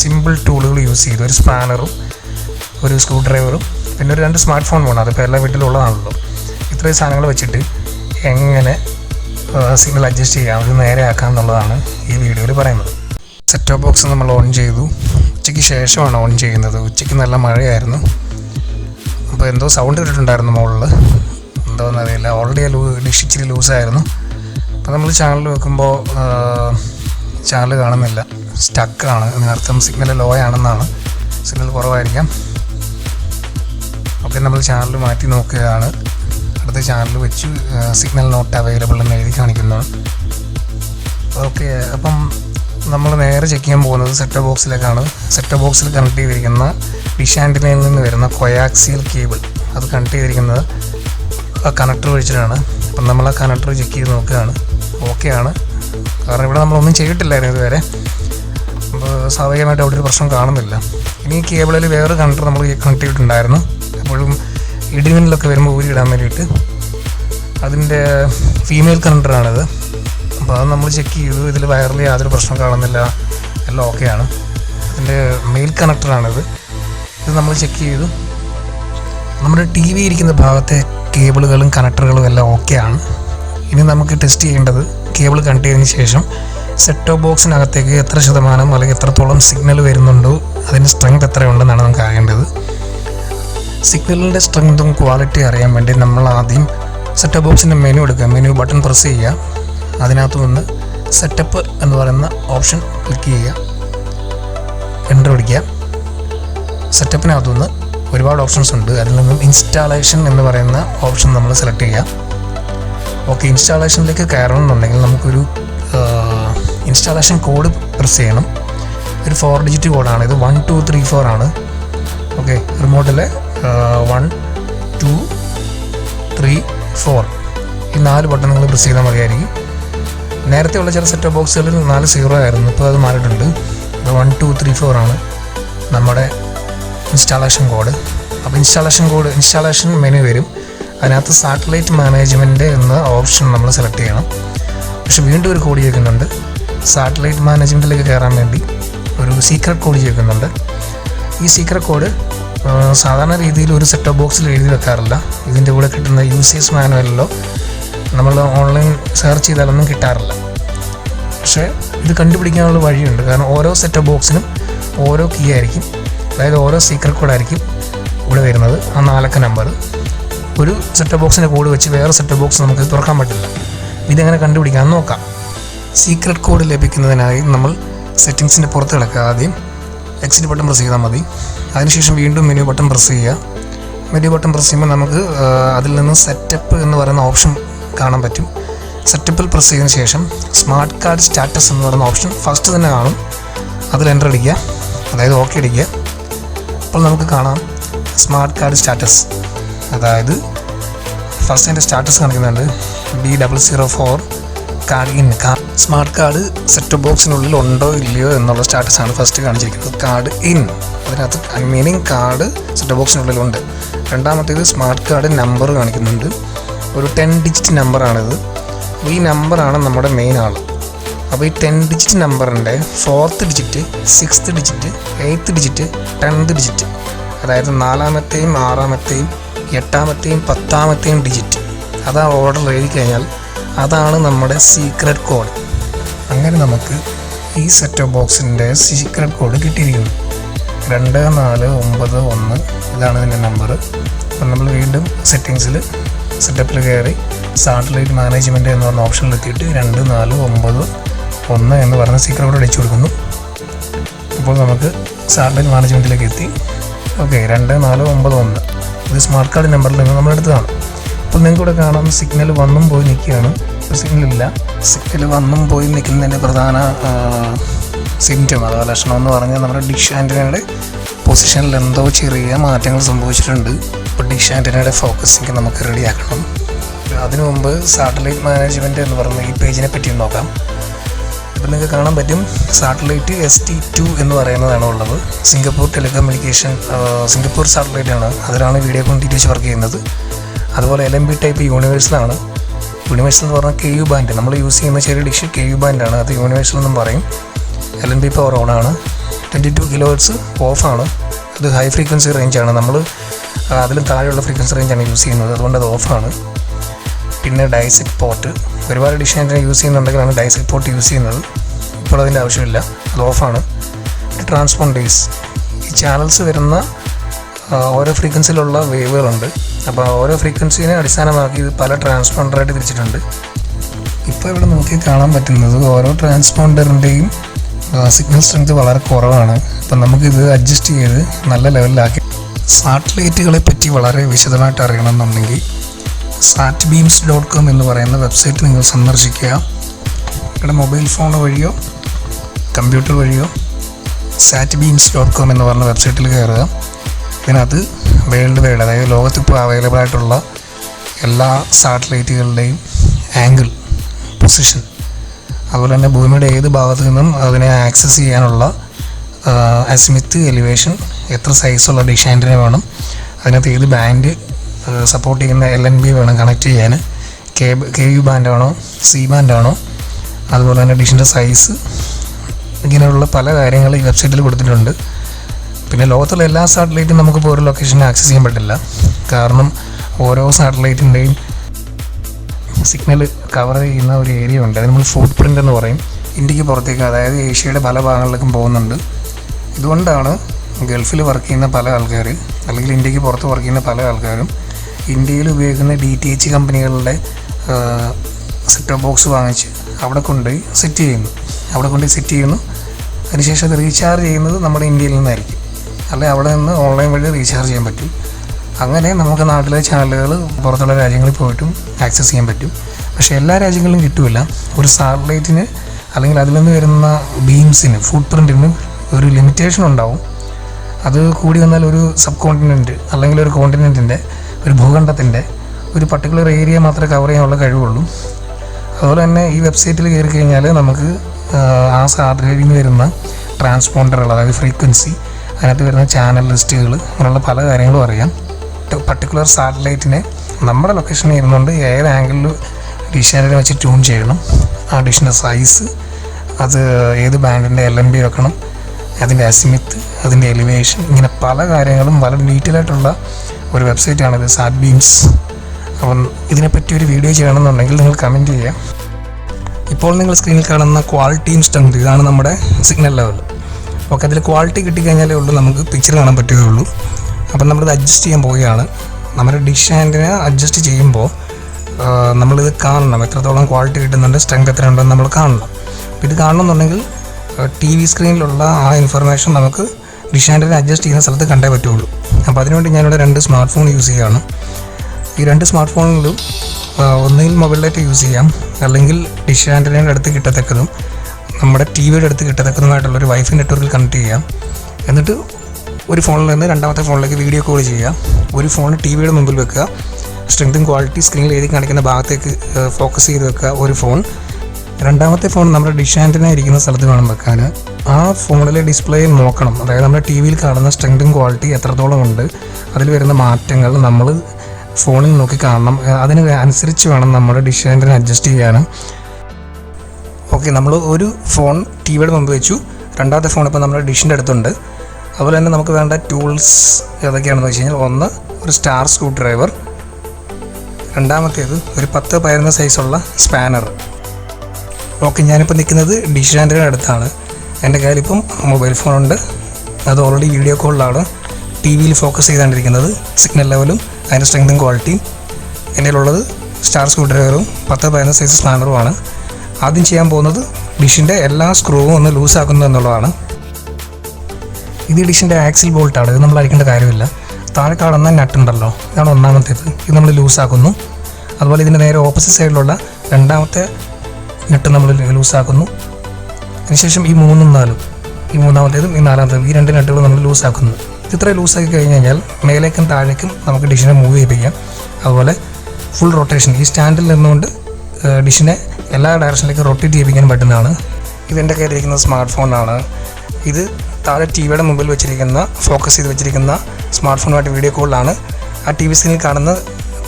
Simple ടൂളുകൾ use ചെയ്തു. ഒരു സ്പാനറും ഒരു സ്ക്രൂ ഡ്രൈവറും പിന്നെ ഒരു രണ്ട് സ്മാർട്ട് ഫോൺ വേണം. അതിപ്പോൾ എല്ലാ വീട്ടിലുള്ളതാണല്ലോ. ഇത്രയും സാധനങ്ങൾ വെച്ചിട്ട് എങ്ങനെ സിഗ്നൽ അഡ്ജസ്റ്റ് ചെയ്യാം? അത് നേരെ ആക്കാം എന്നുള്ളതാണ് ഈ വീഡിയോയിൽ പറയുന്നത്. സെറ്റ് ടോപ്പ് ബോക്സ് നമ്മൾ ഓൺ ചെയ്തു. ഉച്ചയ്ക്ക് ശേഷമാണ് ഓൺ ചെയ്യുന്നത്. ഉച്ചയ്ക്ക് നല്ല മഴയായിരുന്നു. അപ്പോൾ എന്തോ സൗണ്ട് കേട്ടിട്ടുണ്ടായിരുന്നു മുകളിൽ എന്തോന്ന് അറിയില്ല. ഓൾറെഡി ലൂ ഡിഷ് ഇച്ചിരി ലൂസായിരുന്നു അപ്പോൾ നമ്മൾ ചാനൽ വെക്കുമ്പോൾ ചാനൽ കാണുന്നില്ല. സ്റ്റക്കാണ് അതിനർത്ഥം സിഗ്നൽ ലോ ആണെന്നാണ്. സിഗ്നൽ കുറവായിരിക്കാം. ഓക്കെ നമ്മൾ ചാനൽ മാറ്റി നോക്കുകയാണ്. അടുത്ത ചാനൽ വെച്ച് സിഗ്നൽ നോട്ട് അവൈലബിൾ എന്ന് എഴുതി കാണിക്കുന്നു ഓക്കെ അപ്പം നമ്മൾ നേരെ ചെക്ക് ചെയ്യാൻ പോകുന്നത് സെറ്റ് ബോക്സിലേക്കാണ് സെറ്റ് ബോക്സിൽ കണക്ട് ചെയ്തിരിക്കുന്ന ഡിഷ് നിന്ന് വരുന്ന കൊയാക്സിയൽ കേബിൾ അത് കണക്ട് ചെയ്തിരിക്കുന്നത് ആ കണക്ടർ വെച്ചിട്ടാണ് അപ്പം നമ്മൾ ആ കണക്ടർ ചെക്ക് ചെയ്ത് നോക്കുകയാണ്. ഓക്കെയാണ് കാരണം ഇവിടെ നമ്മളൊന്നും ചെയ്തിട്ടില്ലായിരുന്നു ഇതുവരെ. സ്വാഭാവികമായിട്ട് അവിടെ ഒരു പ്രശ്നം കാണുന്നില്ല. ഇനി കേബിളിൽ വേറൊരു കണക്ടർ നമ്മൾ കണക്ട് ചെയ്തിട്ടുണ്ടായിരുന്നു എപ്പോഴും ഇടിമിന്നലൊക്കെ വരുമ്പോൾ ഊരിയിടാൻ വേണ്ടിയിട്ട്. അതിന്റെ ഫീമെയിൽ കണക്ടറാണിത് അപ്പോൾ അത് നമ്മൾ ചെക്ക് ചെയ്തു. ഇതിൽ വയറിൽ യാതൊരു പ്രശ്നം കാണുന്നില്ല. എല്ലാം ഓക്കെയാണ് അതിന്റെ മെയിൽ കണക്ടറാണിത് ഇത് നമ്മൾ ചെക്ക് ചെയ്തു. നമ്മുടെ ടി വി ഇരിക്കുന്ന ഭാഗത്തെ കേബിളുകളും കണക്ടറുകളും എല്ലാം ഓക്കെയാണ് ഇനി നമുക്ക് ടെസ്റ്റ് ചെയ്യേണ്ടത് കേബിൾ കണക്ട് ചെയ്തതിന് ശേഷം സെറ്റ് ബോക്സിനകത്തേക്ക് എത്ര ശതമാനം അല്ലെങ്കിൽ എത്രത്തോളം സിഗ്നൽ വരുന്നുണ്ടോ അതിന്റെ സ്ട്രെങ്ത് എത്രയുണ്ടെന്നാണ് നമുക്ക് അറിയേണ്ടത്. സിഗ്നലിന്റെ സ്ട്രെങ്തും ക്വാളിറ്റി അറിയാൻ വേണ്ടി നമ്മൾ ആദ്യം സെറ്റപ്പ് ബോക്സിന്റെ മെനു എടുക്കുക. മെനു ബട്ടൺ പ്രസ് ചെയ്യുക. അതിനകത്ത് നിന്ന് സെറ്റപ്പ് എന്ന് പറയുന്ന ഓപ്ഷൻ ക്ലിക്ക് ചെയ്യുക. എന്റർ പിടിക്കുക സെറ്റപ്പിനകത്തു നിന്ന് ഒരുപാട് ഓപ്ഷൻസ് ഉണ്ട്. അതിൽ നിന്നും ഇൻസ്റ്റാളേഷൻ എന്ന് പറയുന്ന ഓപ്ഷൻ നമ്മൾ സെലക്ട് ചെയ്യുക. ഓക്കെ ഇൻസ്റ്റാളേഷനിലേക്ക് കയറണമെന്നുണ്ടെങ്കിൽ നമുക്കൊരു ഇൻസ്റ്റാളേഷൻ കോഡ് പ്രസ് ചെയ്യണം. ഒരു ഫോർ ഡിജിറ്റ് കോഡാണ് ഇത് വൺ ടു ത്രീ ഫോർ ആണ്. ഓക്കെ റിമോട്ടിലെ വൺ ടു ത്രീ ഫോർ ഈ നാല് ബട്ടൺ നിങ്ങൾ പ്രസ് ചെയ്താൽ മതിയായിരിക്കും. നേരത്തെ ഉള്ള ചില സെറ്റ് ബോക്സുകളിൽ നാല് സീറോ ആയിരുന്നു. ഇപ്പോൾ അത് മാറിയിട്ടുണ്ട്. വൺ ടു ത്രീ ഫോർ ആണ് നമ്മുടെ ഇൻസ്റ്റാളേഷൻ കോഡ് അപ്പോൾ ഇൻസ്റ്റാളേഷൻ കോഡ് ഇൻസ്റ്റാളേഷൻ മെനു വരും. അതിനകത്ത് സാറ്റലൈറ്റ് മാനേജ്മെന്റ് എന്ന ഓപ്ഷൻ നമ്മൾ സെലക്ട് ചെയ്യണം. പക്ഷെ വീണ്ടും ഒരു കോഡ് ചോദിക്കുന്നുണ്ട്. സാറ്റലൈറ്റ് മാനേജ്മെന്റിലേക്ക് കയറാൻ വേണ്ടി ഒരു സീക്രട്ട് കോഡ് ചോദിക്കുന്നുണ്ട് ഈ സീക്രട്ട് കോഡ് സാധാരണ രീതിയിൽ ഒരു സെറ്റ് ബോക്സിൽ എഴുതി വെക്കാറില്ല. ഇതിന്റെ കൂടെ കിട്ടുന്ന യൂസേഴ്സ് മാനുവലിലോ നമ്മൾ ഓൺലൈൻ സെർച്ച് ചെയ്താലൊന്നും കിട്ടാറില്ല. പക്ഷേ ഇത് കണ്ടുപിടിക്കാനുള്ള വഴിയുണ്ട്. കാരണം ഓരോ സെറ്റ് ബോക്സിനും ഓരോ കീ ആയിരിക്കും. അതായത് ഓരോ സീക്രട്ട് കോഡായിരിക്കും ഇവിടെ വരുന്നത്. ആ നാലക്ക നമ്പർ ഒരു സെറ്റ് ബോക്സിന്റെ കോഡ് വെച്ച് വേറെ സെറ്റ് ബോക്സ് നമുക്ക് തുറക്കാൻ പറ്റില്ല. ഇതെങ്ങനെ കണ്ടുപിടിക്കാൻ നോക്കാം. സീക്രട്ട് കോഡ് ലഭിക്കുന്നതിനായി നമ്മൾ സെറ്റിങ്സിന്റെ പുറത്ത് കിടക്കുക ആദ്യം. എക്സിറ്റ് ബട്ടൺ പ്രസ് ചെയ്താൽ മതി. അതിനുശേഷം വീണ്ടും മെനു ബട്ടൺ പ്രസ് ചെയ്യുക. മെനു ബട്ടൺ പ്രസ് ചെയ്യുമ്പോൾ നമുക്ക് അതിൽ നിന്ന് സെറ്റപ്പ് എന്ന് പറയുന്ന ഓപ്ഷൻ കാണാൻ പറ്റും. സെറ്റപ്പിൽ പ്രസ് ചെയ്തതിന് ശേഷം സ്മാർട്ട് കാർഡ് സ്റ്റാറ്റസ് എന്ന് പറയുന്ന ഓപ്ഷൻ ഫസ്റ്റ് തന്നെ കാണും. അതിൽ എന്റർ അടിക്കുക. അതായത് ഓക്കെ അടിക്കുക. അപ്പോൾ നമുക്ക് കാണാം സ്മാർട്ട് കാർഡ് സ്റ്റാറ്റസ് അതായത് ഫസ്റ്റ് അതിന്റെ സ്റ്റാറ്റസ് കാണിക്കുന്നുണ്ട്. B double zero four card in smart card set ബോക്സിനുള്ളിൽ ഉണ്ടോ ഇല്ലയോ എന്നുള്ള സ്റ്റാറ്റസാണ് ഫസ്റ്റ് കാണിച്ചിരിക്കുന്നത്. കാർഡ് ഇൻ അതിനകത്ത് മീനിങ് കാർഡ് സെറ്റ് ബോക്സിനുള്ളിലുണ്ട് രണ്ടാമത്തേത് സ്മാർട്ട് കാർഡ് നമ്പർ കാണിക്കുന്നുണ്ട്. ഒരു ടെൻ ഡിജിറ്റ് നമ്പറാണിത് ഈ നമ്പറാണ് നമ്മുടെ മെയിൻ ആൾ അപ്പോൾ ഈ ടെൻ ഡിജിറ്റ് നമ്പറിന്റെ fourth digit sixth digit eighth digit tenth digit അതായത് നാലാമത്തെയും ആറാമത്തെയും എട്ടാമത്തെയും പത്താമത്തെയും ഡിജിറ്റ് അതാ ഓർഡർ എഴുതി കഴിഞ്ഞാൽ അതാണ് നമ്മുടെ സീക്രട്ട് കോഡ് അങ്ങനെ നമുക്ക് ഈ സെറ്റ് ഓഫ് ബോക്സിന്റെ സീക്രട്ട് കോഡ് കിട്ടിയിരിക്കുന്നു. രണ്ട് നാല് ഒമ്പത് ഒന്ന് ഇതാണ് ഇതിന്റെ നമ്പർ അപ്പം നമ്മൾ വീണ്ടും സെറ്റിങ്സിൽ സെറ്റപ്പിൽ കയറി സാറ്റലൈറ്റ് മാനേജ്മെന്റ് എന്ന് പറഞ്ഞ ഓപ്ഷനിൽ എത്തിയിട്ട് രണ്ട് നാല് ഒമ്പത് ഒന്ന് എന്ന് പറഞ്ഞ സീക്രട്ട് കോഡ് അടിച്ചു കൊടുക്കുന്നു. അപ്പോൾ നമുക്ക് സാറ്റലൈറ്റ് മാനേജ്മെന്റിലേക്ക് എത്തി. ഓക്കെ രണ്ട് നാല് ഒമ്പത് ഒന്ന്. ഇത് സ്മാർട്ട് കാർഡ് നമ്പറിൽ നിന്ന് നമ്മൾ എടുത്തതാണ് അപ്പോൾ നിങ്ങൾക്ക് കാണാം സിഗ്നൽ വന്നും പോയി നിൽക്കുകയാണ്. സിക്കിൽ സിഗ്നൽ വന്നും പോയി നിൽക്കുന്നതിന്റെ പ്രധാന സിംറ്റം അഥവാ ലക്ഷണം എന്ന് പറഞ്ഞാൽ നമ്മുടെ ഡിഷ് ആന്റനയുടെ പൊസിഷനിൽ എന്തോ ചെറിയ മാറ്റങ്ങൾ സംഭവിച്ചിട്ടുണ്ട്. അപ്പോൾ ഡിഷ് ആന്റനയുടെ ഫോക്കസിങ് നമുക്ക് റെഡിയാക്കണം അതിനു മുമ്പ് സാറ്റലൈറ്റ് മാനേജ്മെന്റ് എന്ന് പറയുന്ന ഈ പേജിനെ പറ്റി നോക്കാം. ഇപ്പം നിങ്ങൾക്ക് കാണാൻ പറ്റും സാറ്റലൈറ്റ് എസ് ടി ടു എന്ന് പറയുന്നതാണ് ഉള്ളത്. സിംഗപ്പൂർ ടെലികമ്മ്യൂണിക്കേഷൻ സിംഗപ്പൂർ സാറ്റലൈറ്റ് ആണ് അതിലാണ് വീഡിയോ കോൺ ഡി വർക്ക് ചെയ്യുന്നത്. അതുപോലെ എൽ എം ബി ടൈപ്പ് യൂണിവേഴ്സലാണ് യൂണിവേഴ്സൽ എന്ന് പറഞ്ഞാൽ കെ യു ബാൻഡ് നമ്മൾ യൂസ് ചെയ്യുന്ന ചെറിയ ഡിഷ് കെ യു ബാൻഡാണ് അത് യൂണിവേഴ്സൽ എന്നും പറയും. L N B power on ആണ്. ട്വന്റി ടു കിലോ ഹെർട്സ് ഓഫാണ് അത് ഹൈ ഫ്രീക്വൻസി റേഞ്ചാണ് നമ്മൾ അതിലും താഴെയുള്ള ഫ്രീക്വൻസി റേഞ്ചാണ് യൂസ് ചെയ്യുന്നത്. അതുകൊണ്ട് അത് ഓഫാണ് പിന്നെ ഡൈസെറ്റ് പോർട്ട് ഒരുപാട് ഡിഷൈന്റിനെ യൂസ് ചെയ്യുന്നുണ്ടെങ്കിലാണ് ഡൈസെറ്റ് പോർട്ട് യൂസ് ചെയ്യുന്നത്. ഇപ്പോൾ അതിന്റെ ആവശ്യമില്ല. അത് ഓഫാണ് ട്രാൻസ്പോണ്ടേഴ്സ് ഈ ചാനൽസ് വരുന്ന ഓരോ ഫ്രീക്വൻസിയിലുള്ള വേവുകളുണ്ട്. അപ്പോൾ ഓരോ ഫ്രീക്വൻസിനെ അടിസ്ഥാനമാക്കി ഇത് പല ട്രാൻസ്പോണ്ടറായിട്ട് തിരിച്ചിട്ടുണ്ട്. ഇപ്പോൾ ഇവിടെ നോക്കി കാണാൻ പറ്റുന്നത് ഓരോ ട്രാൻസ്പോണ്ടറിന്റെയും സിഗ്നൽ സ്ട്രെങ്ത് വളരെ കുറവാണ്. അപ്പം നമുക്കിത് അഡ്ജസ്റ്റ് ചെയ്ത് നല്ല ലെവലിലാക്കി. സാറ്റലൈറ്റുകളെ പറ്റി വളരെ വിശദമായിട്ട് അറിയണമെന്നുണ്ടെങ്കിൽ സാറ്റ് ബീംസ് ഡോട്ട് കോം എന്ന് പറയുന്ന വെബ്സൈറ്റ് നിങ്ങൾ സന്ദർശിക്കുക. ഇവിടെ മൊബൈൽ ഫോൺ വഴിയോ കമ്പ്യൂട്ടർ വഴിയോ സാറ്റ് ബീംസ് ഡോട്ട് കോം എന്ന് പറഞ്ഞ വെബ്സൈറ്റിൽ കയറുക. ഇതിനകത്ത് വേൾഡ് വൈഡ് അതായത് ലോകത്തിപ്പോൾ അവൈലബിൾ ആയിട്ടുള്ള എല്ലാ സാറ്റലൈറ്റുകളുടെയും ആംഗിൾ പൊസിഷൻ അതുപോലെ തന്നെ ഭൂമിയുടെ ഏത് ഭാഗത്തു നിന്നും അതിനെ ആക്സസ് ചെയ്യാനുള്ള അസ്മിത്ത് എലിവേഷൻ എത്ര സൈസുള്ള ഡിഷാന്റിനെ വേണം അതിനകത്ത് ഏത് ബാൻഡ് സപ്പോർട്ട് ചെയ്യുന്ന എൽ എൻ ബി വേണം കണക്ട് ചെയ്യാൻ കെ കെ യു ബാൻഡാണോ സി ബാൻഡാണോ അതുപോലെ തന്നെ ഡിഷിന്റെ സൈസ് ഇങ്ങനെയുള്ള പല കാര്യങ്ങൾ ഈ വെബ്സൈറ്റിൽ കൊടുത്തിട്ടുണ്ട്. പിന്നെ ലോകത്തുള്ള എല്ലാ സാറ്റലൈറ്റും നമുക്കിപ്പോൾ ഒരു ലൊക്കേഷൻ ആക്സസ് ചെയ്യാൻ പറ്റില്ല. കാരണം ഓരോ സാറ്റലൈറ്റിന്റെയും സിഗ്നൽ കവർ ചെയ്യുന്ന ഒരു ഏരിയ ഉണ്ട്. അത് നമ്മൾ ഫുട് പ്രിന്റ് എന്ന് പറയും. ഇന്ത്യയ്ക്ക് പുറത്തേക്ക് അതായത് ഏഷ്യയുടെ പല ഭാഗങ്ങളിലേക്കും പോകുന്നുണ്ട്. ഇതുകൊണ്ടാണ് ഗൾഫിൽ വർക്ക് ചെയ്യുന്ന പല ആൾക്കാർ അല്ലെങ്കിൽ ഇന്ത്യയ്ക്ക് പുറത്ത് വർക്ക് ചെയ്യുന്ന പല ആൾക്കാരും ഇന്ത്യയിൽ ഉപയോഗിക്കുന്ന ഡി ടി എച്ച് കമ്പനികളുടെ സെറ്റ് ബോക്സ് വാങ്ങിച്ച് അവിടെ കൊണ്ടുപോയി സെറ്റ് ചെയ്യുന്നു. അവിടെ കൊണ്ടുപോയി സെറ്റ് ചെയ്യുന്നു. അതിനുശേഷം അത് റീചാർജ് ചെയ്യുന്നത് നമ്മുടെ ഇന്ത്യയിൽ നിന്നായിരിക്കും. അല്ലെങ്കിൽ അവിടെ നിന്ന് ഓൺലൈൻ വഴി റീചാർജ് ചെയ്യാൻ പറ്റും. അങ്ങനെ നമുക്ക് നാട്ടിലെ ചാനലുകൾ പുറത്തുള്ള രാജ്യങ്ങളിൽ പോയിട്ടും ആക്സസ് ചെയ്യാൻ പറ്റും. പക്ഷേ എല്ലാ രാജ്യങ്ങളിലും കിട്ടില്ല ഒരു സാറ്റലൈറ്റിന് അല്ലെങ്കിൽ അതിൽ നിന്ന് വരുന്ന ബീംസിന് ഫുട് പ്രിന്റിന് ഒരു ലിമിറ്റേഷൻ ഉണ്ടാവും. അത് കൂടി വന്നാൽ ഒരു സബ് കോണ്ടിനെന്റ് അല്ലെങ്കിൽ ഒരു കോണ്ടിനെന്റിന്റെ ഒരു ഭൂഖണ്ഡത്തിന്റെ ഒരു പർട്ടിക്കുലർ ഏരിയ മാത്രമേ കവർ ചെയ്യാനുള്ള കഴിവുള്ളൂ. അതുപോലെ തന്നെ ഈ വെബ്സൈറ്റിൽ കയറി കഴിഞ്ഞാൽ നമുക്ക് ആ സാറ്റലൈറ്റിൽ നിന്ന് വരുന്ന ട്രാൻസ്പോണ്ടറുകൾ അതായത് ഫ്രീക്വൻസി അതിനകത്ത് വരുന്ന ചാനൽ ലിസ്റ്റുകൾ അങ്ങനെയുള്ള പല കാര്യങ്ങളും അറിയാം. പർട്ടിക്കുലർ സാറ്റലൈറ്റിനെ നമ്മുടെ ലൊക്കേഷനിൽ ഇരുന്നുകൊണ്ട് ഏത് ആംഗിളിൽ ഡിഷാനിനെ വെച്ച് ട്യൂൺ ചെയ്യണം. ആ ഡിഷിന്റെ സൈസ് അത് ഏത് ബാൻഡിന്റെ എൽ എം ബി വെക്കണം അതിന്റെ അസിമിത്ത് അതിന്റെ എലിവേഷൻ ഇങ്ങനെ പല കാര്യങ്ങളും വളരെ ഡീറ്റെയിൽ ആയിട്ടുള്ള ഒരു വെബ്സൈറ്റാണിത് സാറ്റ് ബീംസ് അപ്പം ഇതിനെപ്പറ്റി ഒരു വീഡിയോ ചെയ്യണമെന്നുണ്ടെങ്കിൽ നിങ്ങൾ കമന്റ് ചെയ്യുക. ഇപ്പോൾ നിങ്ങൾ സ്ക്രീനിൽ കാണുന്ന ക്വാളിറ്റിയും സ്ട്രെങ്ത് ഇതാണ് നമ്മുടെ സിഗ്നൽ ലെവൽ ഓക്കെ അതിൽ ക്വാളിറ്റി കിട്ടിക്കഴിഞ്ഞാലേ ഉള്ളൂ നമുക്ക് പിക്ചർ കാണാൻ പറ്റുകയുള്ളൂ. അപ്പം നമ്മളിത് അഡ്ജസ്റ്റ് ചെയ്യാൻ പോവുകയാണ്. നമ്മുടെ ഡിഷ് ഹാൻഡിനെ അഡ്ജസ്റ്റ് ചെയ്യുമ്പോൾ നമ്മളിത് കാണണം. എത്രത്തോളം ക്വാളിറ്റി കിട്ടുന്നുണ്ട് സ്ട്രെങ്ത് എത്ര ഉണ്ടെന്ന് നമ്മൾ കാണണം. അപ്പോൾ ഇത് കാണണമെന്നുണ്ടെങ്കിൽ ടി വി സ്ക്രീനിലുള്ള ആ ഇൻഫർമേഷൻ നമുക്ക് ഡിഷ് ഹാൻഡിനെ അഡ്ജസ്റ്റ് ചെയ്യുന്ന സ്ഥലത്ത് കണ്ടേ പറ്റുള്ളൂ അപ്പോൾ അതിനുവേണ്ടി ഞാനിവിടെ രണ്ട് സ്മാർട്ട് ഫോൺ യൂസ് ചെയ്യുകയാണ്. ഈ രണ്ട് സ്മാർട്ട് ഫോണിലും ഒന്നുകിൽ മൊബൈൽ ഡാറ്റ യൂസ് ചെയ്യാം അല്ലെങ്കിൽ ഡിഷ് ആന്റനയുടെ അടുത്ത് കിട്ടത്തക്കതും നമ്മുടെ ടി വിയുടെ അടുത്ത് കിട്ടത്തക്കതുമായിട്ടുള്ള ഒരു വൈഫൈ നെറ്റ്വർക്കിൽ കണക്ട് ചെയ്യാം. എന്നിട്ട് ഒരു ഫോണിൽ നിന്ന് രണ്ടാമത്തെ ഫോണിലേക്ക് വീഡിയോ കോൾ ചെയ്യുക ഒരു ഫോൺ ടി വിയുടെ മുമ്പിൽ വെക്കുക. സ്ട്രെങ്തും ക്വാളിറ്റി സ്ക്രീനിൽ എഴുതി കാണിക്കുന്ന ഭാഗത്തേക്ക് ഫോക്കസ് ചെയ്ത് വെക്കുക ഒരു ഫോൺ രണ്ടാമത്തെ ഫോൺ നമ്മുടെ ഡിഷ് ആന്റന ഇരിക്കുന്ന സ്ഥലത്ത് വേണം വെക്കാൻ. ആ ഫോണിലെ ഡിസ്പ്ലേ നോക്കണം. അതായത് നമ്മുടെ ടി വിയിൽ കാണുന്ന സ്ട്രെങ്തും ക്വാളിറ്റി എത്രത്തോളം ഉണ്ട്. അതിൽ വരുന്ന മാറ്റങ്ങൾ നമ്മൾ ഫോണിൽ നോക്കി കാണണം. അതിന് അനുസരിച്ച് വേണം നമ്മുടെ ഡിഷ് ആന്റന അഡ്ജസ്റ്റ് ചെയ്യാനും ഓക്കെ നമ്മൾ ഒരു ഫോൺ ടി വിയുടെ മുമ്പ് വെച്ചു. രണ്ടാമത്തെ ഫോൺ ഇപ്പോൾ നമ്മുടെ ഡിഷിന്റെ അടുത്തുണ്ട്. അതുപോലെ തന്നെ നമുക്ക് വേണ്ട ടൂൾസ് ഏതൊക്കെയാണെന്ന് വെച്ച് കഴിഞ്ഞാൽ ഒന്ന് ഒരു സ്റ്റാർ സ്ക്രൂ ഡ്രൈവർ രണ്ടാമത്തേത് ഒരു പത്ത് പതിനൊന്ന് സൈസുള്ള സ്പാനർ. ഓക്കെ ഞാനിപ്പോൾ നിൽക്കുന്നത് ഡിഷ് ആന്റിന്റെ അടുത്താണ്. എന്റെ കയ്യിലിപ്പം മൊബൈൽ ഫോണുണ്ട്. അത് ഓൾറെഡി വീഡിയോ കോളിലാണ് ടി വിയിൽ ഫോക്കസ് ചെയ്തുകൊണ്ടിരിക്കുന്നത് സിഗ്നൽ ലെവലും അതിന്റെ സ്ട്രെങ്തും ക്വാളിറ്റിയും എന്റെ ഉള്ളത് സ്റ്റാർ സ്ക്രൂ ഡ്രൈവറും പത്ത് പതിനൊന്ന് സൈസ് സ്പാനറുമാണ്. ആദ്യം ചെയ്യാൻ പോകുന്നത് ഡിഷിന്റെ എല്ലാ സ്ക്രൂവും ഒന്ന് ലൂസാക്കുന്നു എന്നുള്ളതാണ്. ഇത് ഡിഷിന്റെ ആക്സിൽ ബോൾട്ടാണ് ഇത് നമ്മൾ അടിക്കേണ്ട കാര്യമില്ല. താഴെ കാണുന്ന നട്ട് ഉണ്ടല്ലോ ഇതാണ് ഒന്നാമത്തേത്. ഇത് നമ്മൾ ലൂസാക്കുന്നു അതുപോലെ ഇതിന്റെ നേരെ ഓപ്പോസിറ്റ് സൈഡിലുള്ള രണ്ടാമത്തെ നട്ട് നമ്മൾ ലൂസാക്കുന്നു അതിനുശേഷം ഈ മൂന്നും നാലും ഈ മൂന്നാമത്തേതും ഈ നാലാമത്തേതും ഈ രണ്ട് നട്ടുകളും നമ്മൾ ലൂസാക്കുന്നു ഇത് ഇത്ര ലൂസാക്കി കഴിഞ്ഞ് കഴിഞ്ഞാൽ മേലേക്കും താഴേക്കും നമുക്ക് ഡിഷിനെ മൂവ് ചെയ്യിപ്പിക്കാം. അതുപോലെ ഫുൾ റൊട്ടേഷൻ ഈ സ്റ്റാൻഡിൽ നിന്നുകൊണ്ട് ഡിഷിനെ എല്ലാ ഡയറക്ഷനിലേക്കും റൊട്ടേറ്റ് ചെയ്യിപ്പിക്കാൻ പറ്റുന്നതാണ്. ഇതെന്റെ കയ്യിലിരിക്കുന്ന സ്മാർട്ട് ഫോണാണ് ഇത് താഴെ ടി വിയുടെ മുമ്പിൽ വെച്ചിരിക്കുന്ന ഫോക്കസ് ചെയ്ത് വെച്ചിരിക്കുന്ന സ്മാർട്ട് ഫോണുമായിട്ട് വീഡിയോ കോളിലാണ് ആ ടി വി സ്ക്രീനിൽ കാണുന്ന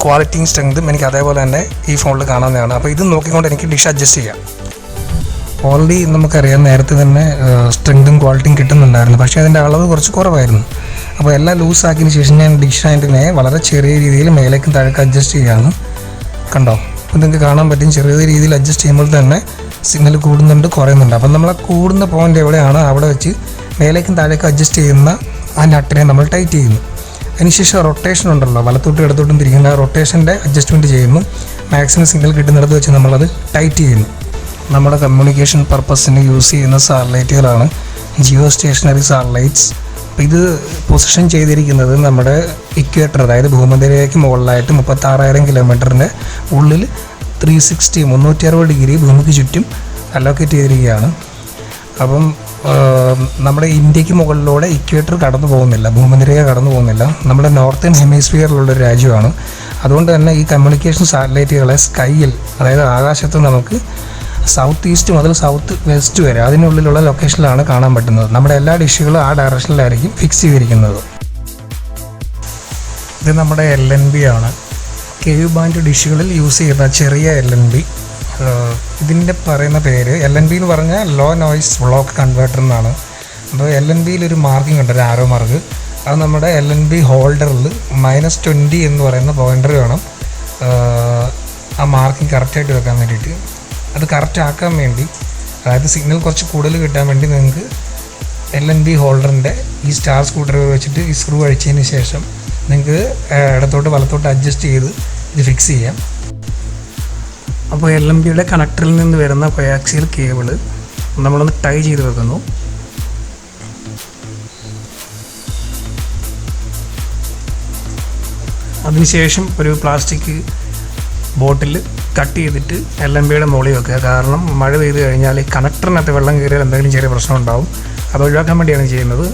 ക്വാളിറ്റിയും സ്ട്രെങ്തും എനിക്ക് അതേപോലെ തന്നെ ഈ ഫോണിൽ കാണാവുന്നതാണ്. അപ്പോൾ ഇത് നോക്കിക്കൊണ്ട് എനിക്ക് ഡിഷ് അഡ്ജസ്റ്റ് ചെയ്യാം. ഓൾറെഡി നമുക്കറിയാം നേരത്തെ തന്നെ സ്ട്രെങ്തും ക്വാളിറ്റിയും കിട്ടുന്നുണ്ടായിരുന്നു. പക്ഷേ അതിന്റെ അളവ് കുറച്ച് കുറവായിരുന്നു. അപ്പോൾ എല്ലാം ലൂസാക്കിയതിന് ശേഷം ഞാൻ ഡിഷ് ഹാൻഡിനെ വളരെ ചെറിയ രീതിയിൽ മേലേക്കും താഴേക്ക് അഡ്ജസ്റ്റ് ചെയ്യുകയാണ് കണ്ടോ? അപ്പോൾ നിങ്ങൾക്ക് കാണാൻ പറ്റും. ചെറിയ രീതിയിൽ അഡ്ജസ്റ്റ് ചെയ്യുമ്പോൾ തന്നെ സിഗ്നൽ കൂടുന്നുണ്ട് കുറയുന്നുണ്ട്. അപ്പം നമ്മൾ ആ കൂടുന്ന പോയിന്റ് എവിടെയാണ്? അവിടെ വെച്ച് മേലേക്കും താഴേക്കും അഡ്ജസ്റ്റ് ചെയ്യുന്ന ആ നട്ടിനെ നമ്മൾ ടൈറ്റ് ചെയ്യുന്നു. അതിനുശേഷം റൊട്ടേഷൻ ഉണ്ടല്ലോ വലത്തോട്ടും ഇടത്തോട്ടും തിരിക്കുന്ന റൊട്ടേഷന്റെ അഡ്ജസ്റ്റ്മെന്റ് ചെയ്യുന്നു. മാക്സിമം സിഗ്നൽ കിട്ടുന്നിടത്ത് വെച്ച് നമ്മളത് ടൈറ്റ് ചെയ്യുന്നു. നമ്മുടെ കമ്മ്യൂണിക്കേഷൻ പർപ്പസിന് യൂസ് ചെയ്യുന്ന സാറ്റലൈറ്റുകളാണ് ജിയോ സ്റ്റേഷനറി സാറ്റലൈറ്റ്സ് ഇത് പൊസിഷൻ ചെയ്തിരിക്കുന്നത് നമ്മുടെ ഇക്വേറ്റർ അതായത് ഭൂമധ്യരേഖയ്ക്ക് മുകളിലായിട്ട് മുപ്പത്താറായിരം കിലോമീറ്ററിന്റെ ഉള്ളിൽ ത്രീ സിക്സ്റ്റി മുന്നൂറ്റി അറുപത് ഡിഗ്രി ഭൂമിക്ക് ചുറ്റും അലോക്കേറ്റ് ചെയ്തിരിക്കുകയാണ്. അപ്പം നമ്മുടെ ഇന്ത്യയ്ക്ക് മുകളിലൂടെ ഇക്വേറ്റർ കടന്നു പോകുന്നില്ല ഭൂമധ്യരേഖ കടന്നു പോകുന്നില്ല. നമ്മുടെ നോർത്തേൺ ഹെമിസ്ഫിയറിലുള്ള ഒരു രാജ്യമാണ്. അതുകൊണ്ട് തന്നെ ഈ കമ്മ്യൂണിക്കേഷൻ സാറ്റലൈറ്റുകളെ സ്കൈയിൽ അതായത് ആകാശത്ത് നമുക്ക് സൗത്ത് ഈസ്റ്റ് മുതൽ സൗത്ത് വെസ്റ്റ് വരെ അതിനുള്ളിലുള്ള ലൊക്കേഷനിലാണ് കാണാൻ പറ്റുന്നത്. നമ്മുടെ എല്ലാ ഡിഷുകളും ആ ഡയറക്ഷനിലായിരിക്കും ഫിക്സ് ചെയ്തിരിക്കുന്നത്. ഇത് നമ്മുടെ എൽ എൻ ബി ആണ്. കേവ് ബാൻഡ് ഡിഷുകളിൽ യൂസ് ചെയ്യുന്ന ചെറിയ എൽ എൻ ബി ഇതിന്റെ പറയുന്ന പേര് എൽ എൻ ബി എന്ന് പറഞ്ഞാൽ ലോ നോയ്സ് ബ്ലോക്ക് കൺവേർട്ടർ എന്നാണ്. അപ്പോൾ എൽ എൻ ബിയിൽ ഒരു മാർക്കിംഗ് ഉണ്ട് ഒരു ആരോ മാർക്ക് അത് നമ്മുടെ എൽ എൻ ബി ഹോൾഡറിൽ മൈനസ് ട്വന്റി എന്ന് പറയുന്ന പോയിന്റർ വേണം. ആ മാർക്കിംഗ് കറക്റ്റായിട്ട് വെക്കാൻ വേണ്ടിയിട്ട്. അത് കറക്റ്റ് ആക്കാൻ വേണ്ടി അതായത് സിഗ്നൽ കുറച്ച് കൂടുതൽ കിട്ടാൻ വേണ്ടി നിങ്ങൾക്ക് എൽ എൻ ബി ഹോൾഡറിന്റെ ഈ സ്റ്റാർ സ്കൂട്ടർ വെച്ചിട്ട് ഈ സ്ക്രൂ അഴിച്ചതിന് ശേഷം നിങ്ങൾക്ക് ഇടത്തോട്ട് വലത്തോട്ട് അഡ്ജസ്റ്റ് ചെയ്ത് ഇത് ഫിക്സ് ചെയ്യാം. അപ്പോൾ എൽ എം ബിയുടെ കണക്ടറിൽ നിന്ന് വരുന്ന കൊയാക്സിയൽ കേബിൾ നമ്മളൊന്ന് ടൈ ചെയ്ത് വെക്കുന്നു. അതിനുശേഷം ഒരു പ്ലാസ്റ്റിക് ബോട്ടിൽ കട്ട് ചെയ്തിട്ട് എൽ എം ബിയുടെ മുകളിൽ വെക്കുക. കാരണം മഴ പെയ്ത് കഴിഞ്ഞാൽ കണക്ടറിനകത്ത് വെള്ളം കയറിയാൽ എന്തെങ്കിലും ചെറിയ പ്രശ്നം ഉണ്ടാവും. അത് ഒഴിവാക്കാൻ വേണ്ടിയാണ് ചെയ്യുന്നത്.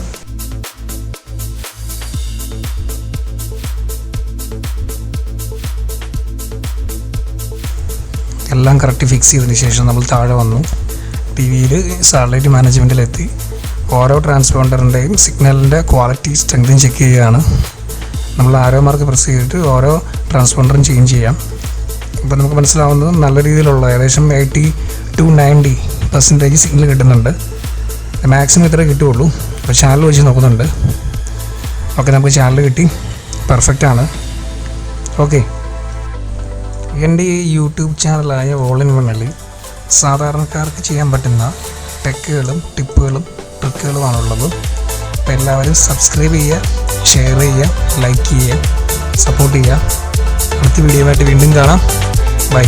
എല്ലാം കറക്റ്റ് ഫിക്സ് ചെയ്തതിന് ശേഷം നമ്മൾ താഴെ വന്നു. ടി വിയിൽ സാറ്റലൈറ്റ് മാനേജ്മെന്റിലെത്തി ഓരോ ട്രാൻസ്പോണ്ടറിന്റെയും സിഗ്നലിന്റെ ക്വാളിറ്റി സ്ട്രെങ്തും ചെക്ക് ചെയ്യുകയാണ്. നമ്മൾ ആരോ മാർക്ക് പ്രസ് ചെയ്തിട്ട് ഓരോ ട്രാൻസ്പോണ്ടറും ചേഞ്ച് ചെയ്യാം. അപ്പോൾ നമുക്ക് മനസ്സിലാവുന്നത് നല്ല രീതിയിലുള്ള ഏകദേശം eighty two ninety percentage signal കിട്ടുന്നുണ്ട്. മാക്സിമം ഇത്രേ കിട്ടുകയുള്ളൂ. അപ്പോൾ ചാനൽ വെച്ച് നോക്കുന്നുണ്ട്. ഓക്കെ നമുക്ക് ചാനൽ കിട്ടി. പെർഫെക്റ്റ് ആണ്. ഓക്കെ എന്റെ ഈ യൂട്യൂബ് ചാനലായ ഓൾ ഇൻ വണ്ണിൽ സാധാരണക്കാർക്ക് ചെയ്യാൻ പറ്റുന്ന ടെക്കുകളും ടിപ്പുകളും ട്രിക്കുകളുമാണുള്ളത് അപ്പോൾ എല്ലാവരും സബ്സ്ക്രൈബ് ചെയ്യുക ഷെയർ ചെയ്യുക ലൈക്ക് ചെയ്യുക സപ്പോർട്ട് ചെയ്യുക. അടുത്ത വീഡിയോ ആയിട്ട് വീണ്ടും കാണാം. ബൈ